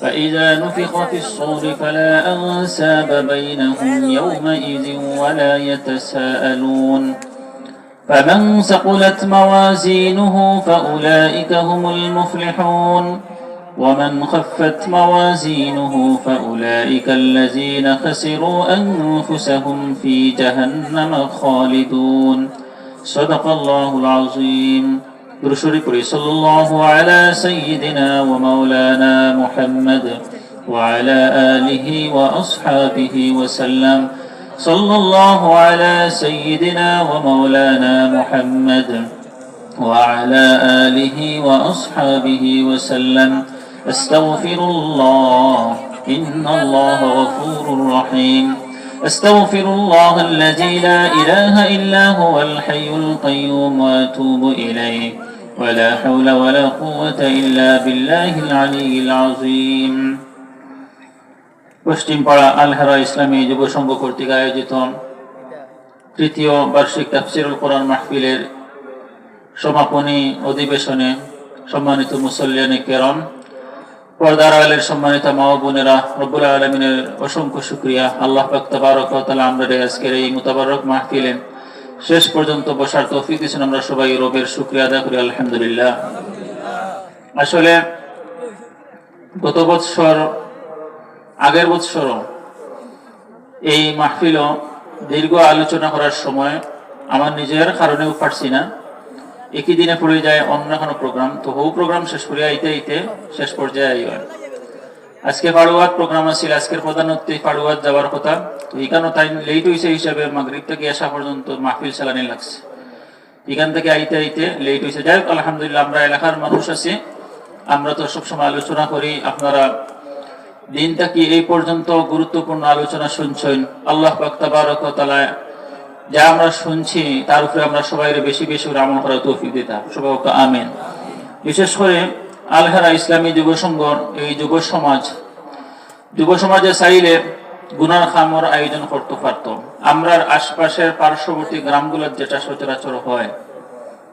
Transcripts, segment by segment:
فإذا نفخ في الصور فلا أنساب بينهم يومئذ ولا يتساءلون. فمن ثقلت موازينه فأولئك هم المفلحون. ومن خفت موازينه فأولئك الذين خسروا أنفسهم في جهنم خالدون. صدق الله العظيم. برشر صلى الله على سيدنا ومولانا محمد وعلى آله وأصحابه وسلم. صلى الله على سيدنا ومولانا محمد وعلى آله وأصحابه وسلم. أستغفر الله إن الله غفور رحيم. أستغفر الله الذي لا إله إلا هو الحي القيوم وأتوب إليه. ولا حول ولا قوة إلا بالله العلي العظيم পশ্চিমপাড়া আলহারা ইসলামী যুব সংঘ কর্তৃক আয়োজিত তৃতীয় বার্ষিক তাফসিরুল কোরআন মাহফিলের সমাপনী অধিবেশনে সম্মানিত মুসল্লিয়ানে কেরম পর্দার আলের সম্মানিত মা ও বোনেরা রব্বুল আলমিনের অসংখ্য শুক্রিয়া আল্লাহ পাক তাবারক ওয়া তাআলা আমরা আজকের এই মুতাবারক মাহফিলে শেষ পর্যন্ত বসার তৌফিক দিয়েছেন আমরা সবাই, রবের শুক্রিয়া আদায় করি, আলহামদুলিল্লাহ। আসলে গত বৎসর, আগের বৎসর এই মাহফিল দীর্ঘ আলোচনা করার সময় আমার নিজের কারণেও পারছি না। একই দিনে পড়ে যায় অন্য কোনো প্রোগ্রাম, তো হৌ প্রোগ্রাম শেষ করিয়া আইতে আইতে শেষ পর্যায়ে হয় আজকে ফাড়ুয়াত প্রোগ্রাম আছিল, আজকের প্রধানত ফাড়ুয়াত যাওয়ার কথা। তো এখানেও তাই লেট হয়েছে হিসাবে মাগরিব থেকে আসা পর্যন্ত মাহফিল চালানি লাগছে। এখান থেকে আইতে আইতে লেট হয়েছে যাই হোক, আলহামদুলিল্লাহ, আমরা এলাকার মানুষ আছি। আমরা তো সবসময় আলোচনা করি। আপনারা দিনটা কি এই পর্যন্ত গুরুত্বপূর্ণ আলোচনা শুনছেন? আল্লাহ ওয়া যা আমরা শুনছি, তার উপরে আমরা সবাই বেশি বেশি আমল করার তৌফিক দিতাম সবাই আমিন। বিশেষ করে আলহারা ইসলামী যুব সংঘ এই যুব সমাজ যুব সমাজে চাইলে গুনার খামর আয়োজন করতে পারত। আমরার আশপাশের পার্শ্ববর্তী গ্রামগুলোর যেটা সচরাচর হয়,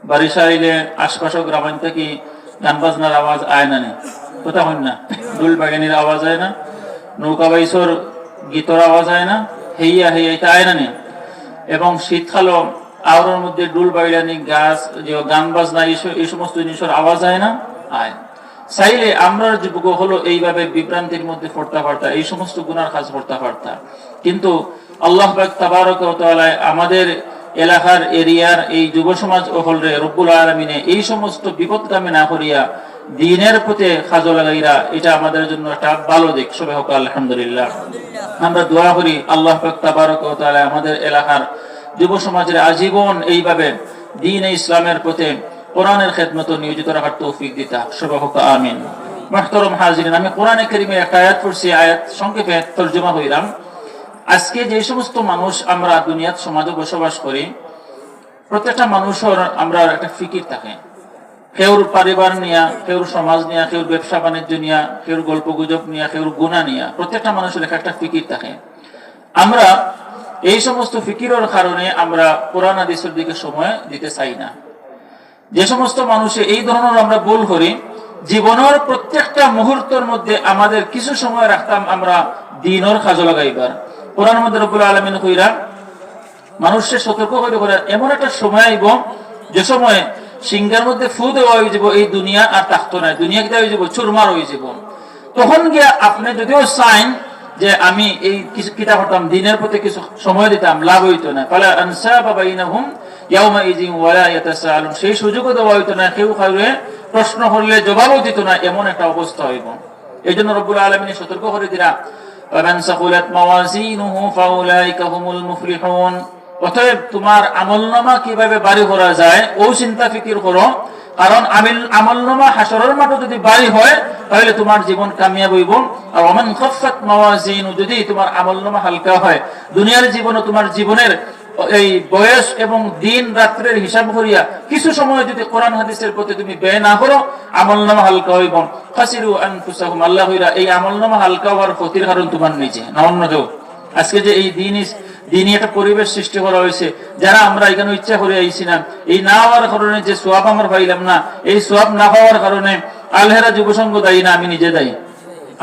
বাড়ি চাইলে আশপাশের গ্রামাঞ্চল থেকে গান বাজনার আওয়াজ আয় না নেই কথা হন না? ডুল বাগানির আওয়াজ আয় না, নৌকা বাইসর গীতর আওয়াজ আয় না, হেইয়া হেইয়া এটা আয় না এবং শীতকালও আওয়ার মধ্যে ডুল বাইলানি গাছ গান বাজনা এই সমস্ত জিনিসের আওয়াজ হয় না। আয়। চাইলে আমরা যুবক হলো এইভাবে বিভ্রান্তির মধ্যে পড়তে পারতা এই সমস্ত গুনার কাজ পারতা কিন্তু আল্লাহ তাবারক আমাদের এলাকার এরিয়ার এই যুব সমাজ হলরে রব্বুল আলমিনে এই সমস্ত বিপদগামী না করিয়া দিনের প্রতি খাজো লাগাইরা এটা আমাদের জন্য একটা ভালো দিক। সবাই হোক আলহামদুলিল্লাহ। আমরা দোয়া করি আল্লাহ তাবারক আমাদের এলাকার যুব সমাজের আজীবন এইভাবে দিন ইসলামের প্রতি কোরআনের খেদমত নিয়োজিত রাখার তৌফিক দিতা। সবাই আমিন। মাহতরম হাজিরিন, আমি কোরআনে করিমে একটা আয়াত পড়ছি, আয়াত সংক্ষেপে তর্জমা হইলাম। আজকে যে সমস্ত মানুষ আমরা দুনিয়াত সমাজে বসবাস করি, প্রত্যেকটা মানুষের আমরা একটা ফিকির থাকে। কেউর পরিবার নিয়া, কেউর সমাজ নিয়া, কেউর ব্যবসা বাণিজ্য নিয়া, কেউর গল্প গুজব নিয়া, কেউর গুণা নিয়া, প্রত্যেকটা মানুষের একটা ফিকির থাকে। আমরা এই সমস্ত ফিকিরের কারণে আমরা কোরআন আদিসের দিকে সময় দিতে চাই না। যে সমস্ত মানুষে এই ধরনের আমরা ভুল করি, জীবনের প্রত্যেকটা মুহূর্তের মধ্যে আমাদের কিছু সময় রাখতাম আমরা দিনের কাজে লাগাইবার। কোরআন মধ্যে রবুল আলমিন কইরা মানুষের সতর্ক করে করে এমন একটা সময় আইব, যে সময় সিংহের মধ্যে ফু দেওয়া হয়ে যাব এই দুনিয়া আর থাকতো না দুনিয়া কিতা হয়ে যাব, চুরমার হয়ে যাব। তখন গিয়া আপনি যদিও চাইন যে আমি এই কিছু কিতা করতাম দিনের প্রতি কিছু সময় দিতাম, লাভ হইতো না। ফলে আনসা বাবা ইনাহুম সেই সুযোগও দেওয়া হইতো না, কেউ প্রশ্ন করলে জবাবও দিত না, এমন একটা অবস্থা হইব। এই জন্য আলমিনী সতর্ক করে অতএব তোমার কীভাবে বাড়ি করা যায়, ও চিন্তা ফিকির করো। কারণ আমিল, আমলনামা হাসরের মাঠে যদি বাড়ি হয়, তাহলে তোমার জীবন কামিয়াব হইব। আর অমান খফাত মাওয়াজিন, যদি তোমার আমলনামা হালকা হয়, দুনিয়ার জীবনে তোমার জীবনের এই বয়স এবং দিন রাত্রের হিসাব করিয়া কিছু সময় যদি কোরআন হাদিসের প্রতি তুমি ব্যয় না করো হালকা হইব। আল্লাহ হইরা এই হালকা হওয়ার ক্ষতির কারণ তোমার নিজে। না, অন্য কেউ। আজকে যে এই দিন দিনই একটা পরিবেশ সৃষ্টি করা হয়েছে, যারা আমরা এখানে ইচ্ছা করে আইছি না, এই না হওয়ার কারণে যে সোয়াব আমার পাইলাম না, এই সোয়াব না পাওয়ার কারণে আলহেরা যুব সংঘ দায়ী না, আমি নিজে দায়ী।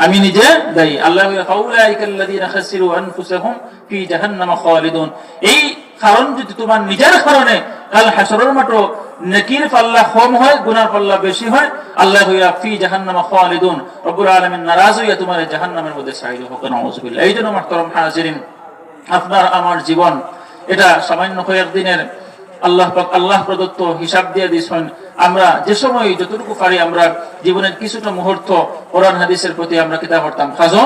আমি নিজে দায়ী। আল্লাহ ফাউলাইকাল্লাযীনা খাসিরু আনফুসাহুম ফি জাহান্নামা খালিদুন। এই কারণ যদি তোমার নিজের কারণে কাল হাসরের মাঠে নেকির পাল্লা কম হয়, গুনার পাল্লা বেশি হয়, আল্লাহ হইয়া ফি জাহান্নামা খালিদুন। রব্বুল আলামিন নারাজ হইয়া তোমার জাহান্নামের মধ্যে সাইল হোক নাউযুবিল্লাহ এই জন্য মাহতারাম হাজিরিন, আপনার, আমার জীবন, এটা সামান্য কয়েকদিনের আল্লাহ পাক, আল্লাহ প্রদত্ত হিসাব দিয়ে দিয়েছেন। আমরা যে সময়, যতটুকু পারি আমরা জীবনের কিছুটা মুহূর্ত কোরআন, হাদিসের প্রতি আমরা কিতাব করতাম খাজো